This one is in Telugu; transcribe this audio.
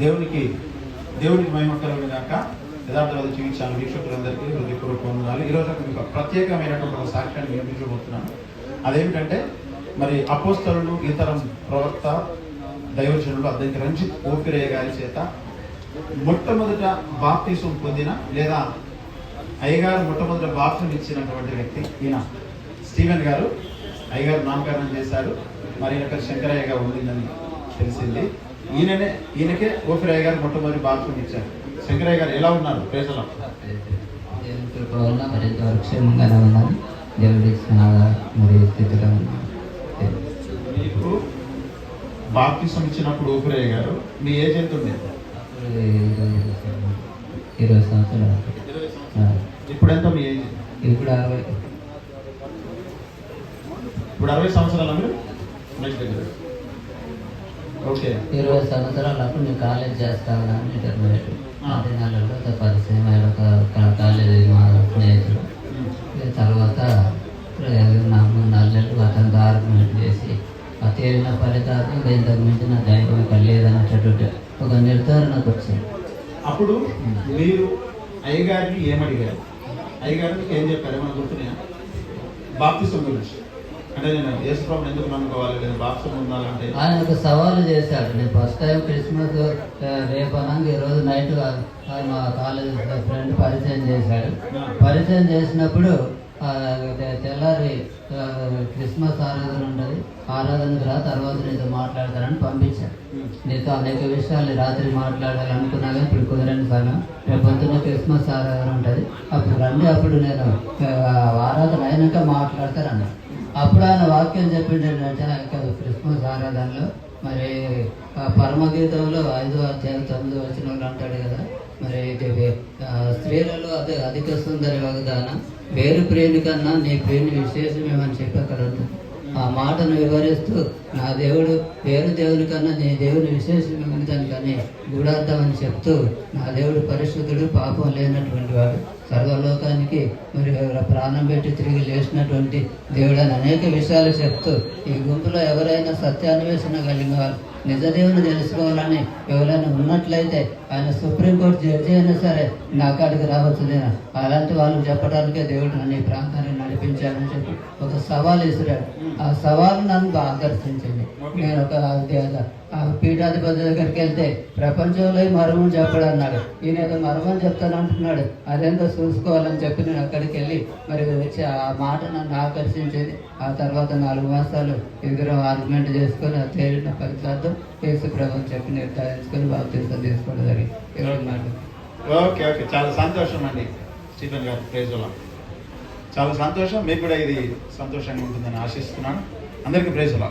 దేవునికి దేవునికి మహిమ కలుగును గాక. యథార్థవాద చూపించాను వీక్షకులందరికీ హృదయపూర్వక వందనాలు. ఈరోజు మీకు ప్రత్యేకమైనటువంటి ఒక సాక్ష్యాన్ని వినిపించబోతున్నాను. అదేమిటంటే మరి అపోస్తలు ఇతరం ప్రవక్త దైవజనులు అద్దెకి రంజిత్ ఓపిరయ్య గారి చేత మొట్టమొదట బాప్తీసం పొందిన లేదా అయ్యగారు మొట్టమొదట బాప్తిసం ఇచ్చినటువంటి వ్యక్తి ఈయన స్టీవెన్ గారు. అయ్యగారు నామకరణం చేశారు. మరి ఇక్కడ శంకరయ్యగా శంకరయ్య గారు ఉండిందని తెలిసింది. ఈయననే ఈయనకే ఓపిరయ్య గారు మొట్టమొదటి బాప్తిసం ఇచ్చారు. శంకరయ్య గారు ఎలా ఉన్నారు ప్రజల? దేవుని కృప వల్ల క్షేమంగానే ఉన్నాను? దేవుడి ఇచ్చిన మరి స్థితిలో ఉన్నాను మీకు బాప్తిసం ఇచ్చినప్పుడు ఓపిరయ్య గారు మీ ఏజ్ ఎంత ఉంది? ఇరవై సంవత్సరాలు. ఇప్పుడు ఎంత మీ ఏజ్? ఇప్పుడు అరవై. ఇప్పుడు అరవై సంవత్సరాల మీరు? నెక్స్ట్ దగ్గర. ఇరవై సంవత్సరాలు అప్పుడు నేను కాలేజ్ చేస్తాను ఇంటర్మీడియట్ అదే నెలలో పరిచయం ఆయన ఒక కాలేజీ మా స్నేహితుడు ఇక తర్వాత నా మూడు నాలుగు నెలలు అతను దారుణం చేసి ఆ తేలిన ఫలితాలు ఇంకా ఇంతకు మించిన ధైర్యం ఇక లేదనేటటువంటి ఒక నిర్ధారణకు వచ్చింది అప్పుడు మీరు అయ్యగారిని ఏమడిగారు? అయ్యగారు ఏం చెప్పారు? ఏమైనా గుర్తున్నాయా? బాప్తిసం గురించి. అంటే నేను యేసుప్రభుని ఎందుకు నమ్ముకోవాలి? లేదా బాప్తిసం ఉండాలంటే ఆయన ఒక సవాలు చేశాడు. నేను ఫస్ట్ టైం క్రిస్మస్ రేపు అనగా ఈరోజు నైట్ మా కాలేజ్ ఫ్రెండ్ పరిచయం చేశాడు. పరిచయం చేసినప్పుడు తెల్లారి క్రిస్మస్ ఆరాధన ఉంటుంది. ఆరాధనకు రా తర్వాత నీతో మాట్లాడతానని పంపించాడు నీతో అనేక విషయాలు రాత్రి మాట్లాడాలనుకున్నా కానీ ఇప్పుడు కుదరని సమయం రేపు పొద్దున్న క్రిస్మస్ ఆరాధన ఉంటుంది. అప్పుడు రండి అప్పుడు నేను ఆరాధన అయినాక మాట్లాడతారన్నాడు అప్పుడు ఆయన వాక్యం చెప్పిండు ఏంటంటే నాకు క్రిస్మస్ ఆరాధనలో మరి పరమగీతంలో ఐదో అధ్యాయం తొమ్మిది వచ్చిన వాళ్ళు అంటాడు కదా మరి స్త్రీలలో అదే అధిక సుందరి వాగ్దానం వేరు ప్రేమి కన్నా నీ ప్రేమి విశేషమేమని చెప్పి అక్కడ ఉంటుంది. ఆ మాటను వివరిస్తూ నా దేవుడు పేరు దేవుని కన్నా నీ దేవుని విశేషమైనదని కానీ గూఢార్థం అని చెప్తూ నా దేవుడు పరిశుద్ధుడు పాపం లేనటువంటి వాడు సర్వలోకానికి మరి ప్రాణం పెట్టి తిరిగి లేచినటువంటి దేవుడు అని అనేక విషయాలు చెప్తూ ఈ గుంపులో ఎవరైనా సత్యాన్వేషణ కలిగిన వారు నిజ దేవుని తెలుసుకోవాలని ఎవరైనా ఉన్నట్లయితే ఆయన సుప్రీంకోర్టు జడ్జి అయినా సరే నా కాడికి రావచ్చు నేను అలాంటి వాళ్ళు చెప్పడానికే దేవుడు నన్ను ఈ ప్రాంతాన్ని నడిపించాలని చెప్పి ఒక సవాల్ ఇసిరాడు ఆ సవాలు నన్ను బాగా వచ్చింది నేను ఒక పీఠాధిపతి దగ్గరికి వెళ్తే ప్రపంచంలో ఈ మర్మం చెప్పడు అన్నాడు. ఈయన ఏదో మర్మం చెప్తాను అంటున్నాడు. అదేందో చూసుకోవాలని చెప్పి నేను అక్కడికి వెళ్ళి మరి వచ్చి ఆ మాట నన్ను ఆకర్షించింది. ఆ తర్వాత నాలుగు మాసాలు ఇద్దరు ఆర్గ్యుమెంట్ చేసుకొని ఆ తేలిన ఫలితార్థం కేసు ప్రభుత్వం చెప్పి నిర్ధారించుకొని బాప్తీసం తీసుకోవడం జరిగింది. ఇరవై మాట ఓకే ఓకే. చాలా సంతోషం అండి స్టీఫెన్ గారు. ప్రైజ్లో చాలా సంతోషం. మీకు కూడా ఇది సంతోషంగా ఉంటుందని ఆశిస్తున్నాను. అందరికీ ప్రైజ్లో